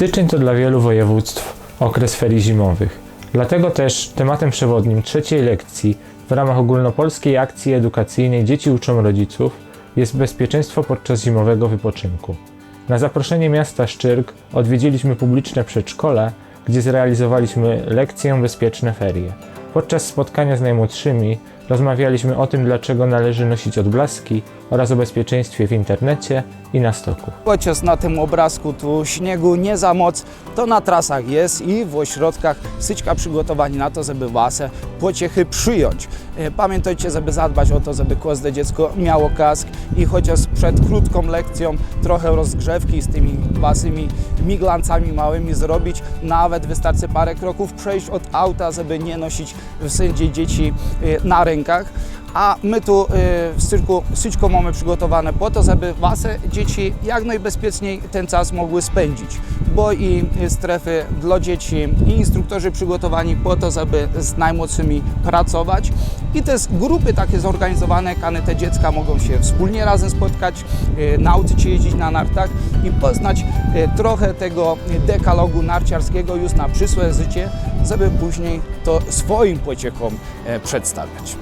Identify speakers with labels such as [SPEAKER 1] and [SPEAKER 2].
[SPEAKER 1] Styczeń to dla wielu województw okres ferii zimowych. Dlatego też tematem przewodnim trzeciej lekcji w ramach ogólnopolskiej akcji edukacyjnej Dzieci uczą rodziców jest bezpieczeństwo podczas zimowego wypoczynku. Na zaproszenie miasta Szczyrk odwiedziliśmy publiczne przedszkole, gdzie zrealizowaliśmy lekcję Bezpieczne ferie. Podczas spotkania z najmłodszymi rozmawialiśmy o tym, dlaczego należy nosić odblaski oraz o bezpieczeństwie w internecie i na stoku.
[SPEAKER 2] Chociaż na tym obrazku tu śniegu nie za moc, to na trasach jest i w ośrodkach syczka przygotowani na to, żeby wasze pociechy przyjąć. E, Pamiętajcie, żeby zadbać o to, żeby każde dziecko miało kask i chociaż przed krótką lekcją trochę rozgrzewki z tymi waszymi miglancami małymi zrobić. Nawet wystarczy parę kroków przejść od auta, żeby nie nosić wszędzie dzieci e, na rękach. A my tu y, w cyrku Syćko mamy przygotowane po to, żeby wasze dzieci jak najbezpieczniej ten czas mogły spędzić. Bo i strefy dla dzieci, i instruktorzy przygotowani po to, żeby z najmłodszymi pracować. I też grupy takie zorganizowane, kiedy te dziecka mogą się wspólnie razem spotkać, y, nauczyć się jeździć na nartach i poznać y, trochę tego dekalogu narciarskiego już na przyszłe życie, żeby później to swoim pociechom e, przedstawiać.